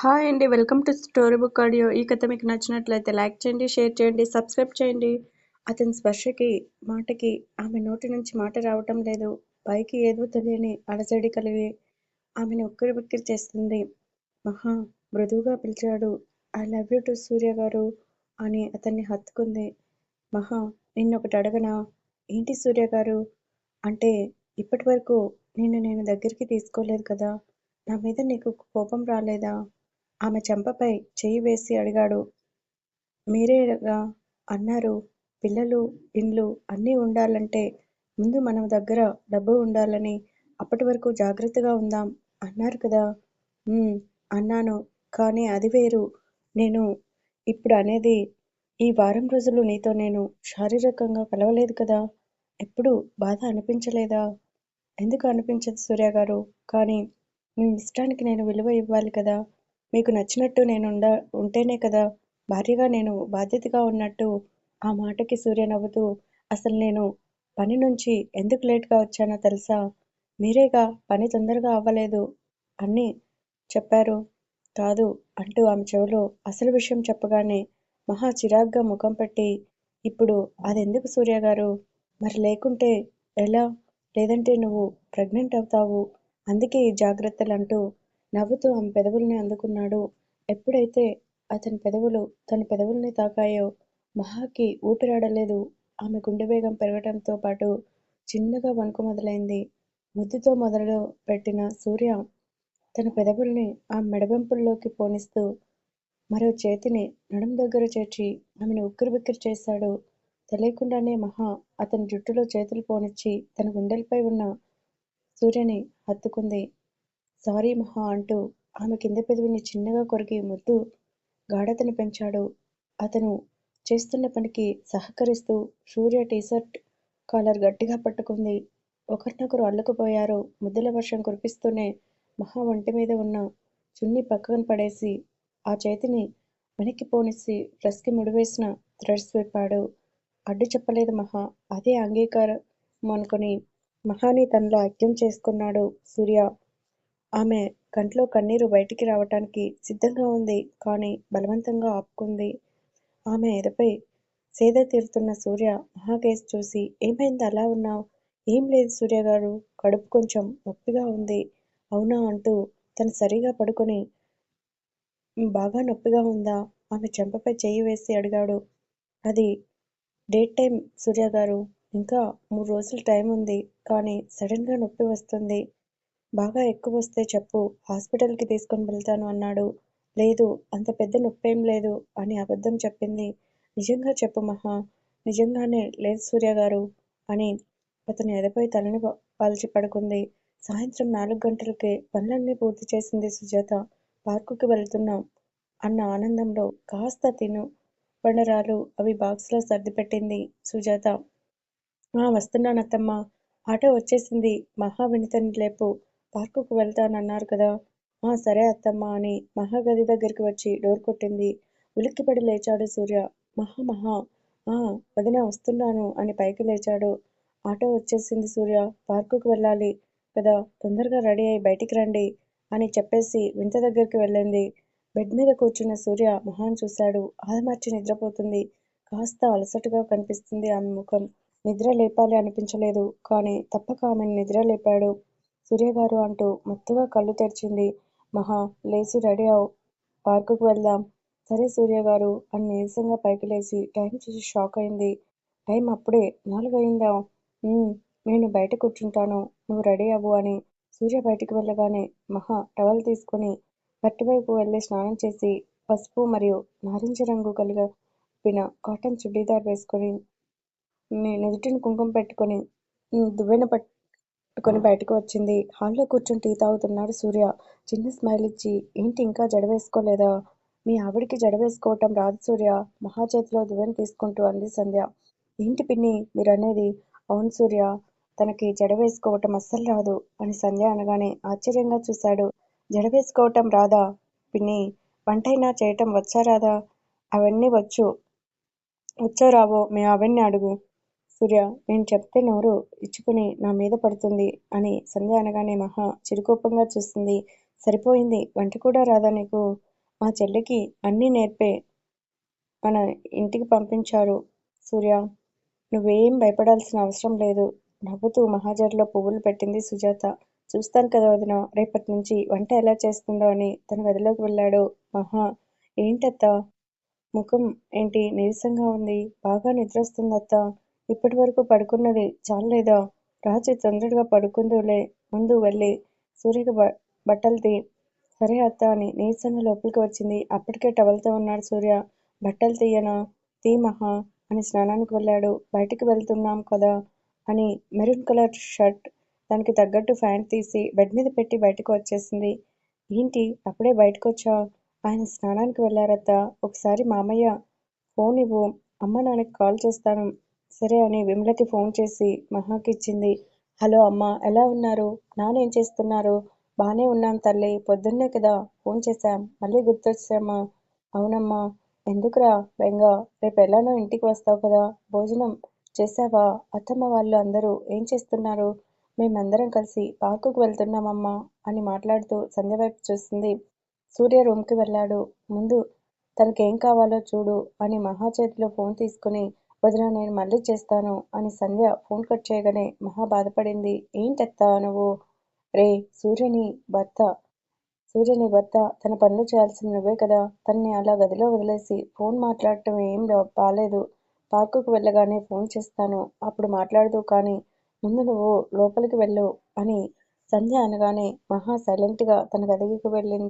Hi అండి welcome to story book audio. ఈ కథ మీకు నచ్చినట్లయితే లైక్ చేయండి షేర్ చేయండి సబ్స్క్రైబ్ చేయండి. అతని స్పర్శకి మాటకి ఆమె నోటి నుంచి మాట రావటం లేదు. పైకి ఏదో తెలియని అలజడి కలిగి ఆమెను ఉక్కిరి బిక్కిరి చేస్తుంది. మహా మృదువుగా పిలిచాడు. I love you too Surya garu అని అతన్ని హత్తుకుంది. మహా నిన్నొకటి అడగనా? ఏంటి సూర్య గారు? అంటే ఇప్పటి వరకు నిన్ను నేను దగ్గరికి తీసుకోలేదు కదా. నా మీద నీకు కోపం రాలేదా? ఆమె చెంపపై చెయ్యి వేసి అడిగాడు. మీరేగా అన్నారు. పిల్లలు ఇండ్లు అన్నీ ఉండాలంటే ముందు మన దగ్గర డబ్బు ఉండాలని అప్పటి వరకు జాగ్రత్తగా ఉందాం అన్నారు కదా. అన్నాను. కానీ అది వేరు. నేను ఇప్పుడు అనేది ఈ వారం రోజులు నీతో నేను శారీరకంగా కలవలేదు కదా. ఎప్పుడు బాధ అనిపించలేదా? ఎందుకు అనిపించదు సూర్య గారు? కానీ మీ ఇష్టానికి నేను విలువ ఇవ్వాలి కదా. మీకు నచ్చినట్టు నేను ఉండ ఉంటేనే కదా. భార్యగా నేను బాధ్యతగా ఉన్నట్టు ఆ మాటకి సూర్య నవ్వుతూ అసలు నేను పని నుంచి ఎందుకు లేట్గా వచ్చానో తెలుసా? మీరేగా పని తొందరగా అవ్వలేదు అని చెప్పారు. కాదు అంటూ ఆమె చెవిలో అసలు విషయం చెప్పగానే మహా చిరాగ్గా ముఖం పెట్టి ఇప్పుడు అదెందుకు సూర్య గారు? మరి లేకుంటే ఎలా? లేదంటే నువ్వు ప్రెగ్నెంట్ అవుతావు. అందుకే ఈ జాగ్రత్తలు అంటూ నవ్వుతూ ఆమె పెదవుల్ని అందుకున్నాడు. ఎప్పుడైతే అతని పెదవులు తన పెదవుల్ని తాకాయో మహాకి ఊపిరాడలేదు. ఆమె గుండె వేగం పెరగటంతో పాటు చిన్నగా వణుకు మొదలైంది. ముద్దుతో మొదలు పెట్టిన సూర్య తన పెదవుల్ని ఆ మెడబెంపుల్లోకి పోనిస్తూ మరో చేతిని నడుం దగ్గర చేర్చి ఆమెను ఉక్కిరిబిక్కిరి చేశాడు. తెలియకుండానే మహా అతని జుట్టులో చేతులు పోనిచ్చి తన గుండెలపై ఉన్న సూర్యని హత్తుకుంది. సారీ మహా అంటూ ఆమె కింద పెదవిని చిన్నగా కొరికి ముద్దు గాఢతని పెంచాడు. అతను చేస్తున్న పనికి సహకరిస్తూ సూర్య టీషర్ట్ కాలర్ గట్టిగా పట్టుకుంది. ఒకరినొకరు అల్లుకుపోయారు. ముద్దుల వర్షం కురిపిస్తూనే మహా ఒంటి మీద ఉన్న చున్ని పక్కన పడేసి ఆ చేతిని వెనక్కి పోనిసి డ్రెస్కి ముడివేసిన థ్రెడ్స్ విప్పాడు. అడ్డు చెప్పలేదు మహా. అదే అంగీకారం అనుకుని మహాని తనలో ఐక్యం చేసుకున్నాడు సూర్య. ఆమె కంట్లో కన్నీరు బయటికి రావటానికి సిద్ధంగా ఉంది కానీ బలవంతంగా ఆపుకుంది. ఆమె ఎదపై సేద తీరుతున్న సూర్య మహాకేశ్ చూసి ఏమైంది? అలా ఉన్నావు? ఏం లేదు సూర్య గారు. కడుపు కొంచెం నొప్పిగా ఉంది. అవునా? అంటూ తను సరిగా పడుకొని బాగా నొప్పిగా ఉందా? ఆమె చెంపపై చేయి వేసి అడిగాడు. అది డేట్ టైం సూర్య గారు. ఇంకా మూడు రోజులు టైం ఉంది కానీ సడన్గా నొప్పి వస్తుంది. బాగా ఎక్కువ వస్తే చెప్పు హాస్పిటల్కి తీసుకొని వెళ్తాను అన్నాడు. లేదు అంత పెద్ద నొప్పేం లేదు అని అబద్ధం చెప్పింది. నిజంగా చెప్పు మహా నిజంగానే లేదు సూర్య గారు అని అతని ఎదపై తలని పాల్చి పడుకుంది. సాయంత్రం నాలుగు గంటలకే పనులన్నీ పూర్తి చేసింది సుజాత. పార్కుకి వెళ్తున్నాం అన్న ఆనందంలో కాస్త తిను పండరాలు అవి బాక్స్లో సర్దిపెట్టింది సుజాత. ఆ వస్తున్నానత్తమ్మా. ఆటో వచ్చేసింది. మహా వినితని లేపు పార్కుకు వెళ్తానన్నారు కదా. ఆ సరే అత్తమ్మ అని మహా గది దగ్గరికి వచ్చి డోర్ కొట్టింది. ఉలిక్కిపడి లేచాడు సూర్య. మహా మహా. ఆ వదిన వస్తున్నాను అని పైకి లేచాడు. ఆటో వచ్చేసింది సూర్య. పార్కుకు వెళ్ళాలి కదా. తొందరగా రెడీ అయి బయటికి రండి అని చెప్పేసి వింత దగ్గరికి వెళ్ళింది. బెడ్ మీద కూర్చున్న సూర్య మొహాన్ చూశాడు. ఆదమర్చి నిద్రపోతుంది. కాస్త అలసటగా కనిపిస్తుంది ఆమె ముఖం. నిద్ర లేపాలి అనిపించలేదు. కానీ తప్పక ఆమెను నిద్ర లేపాడు. సూర్యగారు అంటూ మత్తుగా కళ్ళు తెరిచింది. మహా లేచి రెడీ అవు. పార్కుకు వెళ్దాం. సరే సూర్యగారు అని నీరసంగా పైకి లేచి టైం చూసి షాక్ అయింది. టైం అప్పుడే నాలుగు అయిందా నేను బయట కూర్చుంటాను. నువ్వు రెడీ అవ్వు అని సూర్య బయటికి వెళ్ళగానే మహా టవల్ తీసుకుని బట్టివైపు వెళ్ళి స్నానం చేసి పసుపు మరియు నారింజ రంగు కలిగిన కాటన్ చుడీదార్ వేసుకొని నుదుటిని కుంకుమ పెట్టుకొని దువ్వెన పట్టు పట్టుకొని బయటకు వచ్చింది. హాల్లో కూర్చొని టీ తాగుతున్నాడు సూర్య. చిన్న స్మైల్ ఇచ్చి ఏంటి ఇంకా జడ వేసుకోలేదా మీ ఆవిడికి జడ వేసుకోవటం రాదు సూర్య. మహా చేతిలో దువ్వెన తీసుకుంటూ అంది సంధ్య. ఏంటి పిన్ని మీరనేది? అవును సూర్య. తనకి జడ వేసుకోవటం అస్సలు రాదు అని సంధ్య అనగానే ఆశ్చర్యంగా చూశాడు. జడ వేసుకోవటం రాదా? పిన్ని వంటైనా చేయటం వచ్చా రాదా? అవన్నీ వచ్చు. వచ్చో రావో? మీ అవన్నీ అడుగు. సూర్య నేను చెప్తే నోరు ఇచ్చుకుని నా మీద పడుతుంది అని సంధ్య అనగానే మహా చిరుకోపంగా చూస్తుంది. సరిపోయింది వంట కూడా రాదా నీకు? మా చెల్లికి అన్నీ నేర్పే మన ఇంటికి పంపించారు సూర్య. నువ్వేం భయపడాల్సిన అవసరం లేదు. నవ్వుతూ మహాజర్లో పువ్వులు పెట్టింది సుజాత. చూస్తాను కదా వదిన రేపటి నుంచి వంట ఎలా చేస్తుందో అని తన గదిలోకి వెళ్ళాడు. మహా ఏంటత్తా? ముఖం ఏంటి నీరసంగా ఉంది? బాగా నిద్రొస్తుందత్తా ఇప్పటి వరకు పడుకున్నది చాలేదా రాజు తొందరగా పడుకుందులే ముందు వెళ్ళి సూర్యకి బ బట్టలు తీ. సరే అత్త అని నీరసన లోపలికి వచ్చింది. అప్పటికే టవల్తో ఉన్నాడు సూర్య. బట్టలు తీయనా? తీ మహా అని స్నానానికి వెళ్ళాడు. బయటికి వెళ్తున్నాం కదా అని మెరూన్ కలర్ షర్ట్ దానికి తగ్గట్టు ప్యాంట్ తీసి బెడ్ మీద పెట్టి బయటకు వచ్చేసింది. ఏంటి? అప్పుడే బయటకు వచ్చా ఆయన స్నానానికి వెళ్ళారత్త. ఒకసారి మామయ్య ఫోన్ ఇవ్వు. అమ్మ నాన్నకి కాల్ చేస్తాను. సరే అని విమలకి ఫోన్ చేసి మహాకిచ్చింది హలో అమ్మ ఎలా ఉన్నారు? నానేం చేస్తున్నారు? బానే ఉన్నాం తల్లి పొద్దున్నే కదా ఫోన్ చేశాం మళ్ళీ గుర్తొచ్చామా? అవునమ్మా ఎందుకురా బెంగ రేపు ఎలానో ఇంటికి వస్తావు కదా భోజనం చేసావా అత్తమ్మ వాళ్ళు అందరూ ఏం చేస్తున్నారు? మేమందరం కలిసి పార్కుకు వెళ్తున్నామమ్మా అని మాట్లాడుతూ సంధ్య వైపు చూసింది. సూర్య రూమ్కి వెళ్ళాడు. ముందు తనకేం కావాలో చూడు అని మహా చేతిలో ఫోన్ తీసుకుని వదిన నేను మళ్ళీ చేస్తాను అని సంధ్య ఫోన్ కట్ చేయగానే మహా బాధపడింది. ఏంటెత్తా నువ్వు? రే సూర్యని భర్త. సూర్యని భర్త తన పనులు చేయాల్సిన నువ్వే కదా. తనని అలా గదిలో వదిలేసి ఫోన్ మాట్లాడటం ఏం బాలేదు. పార్కుకు వెళ్ళగానే ఫోన్ చేస్తాను. అప్పుడు మాట్లాడదు కానీ ముందు నువ్వు లోపలికి వెళ్ళు అని సంధ్య అనగానే మహా సైలెంట్గా తన గదికి వెళ్ళింది.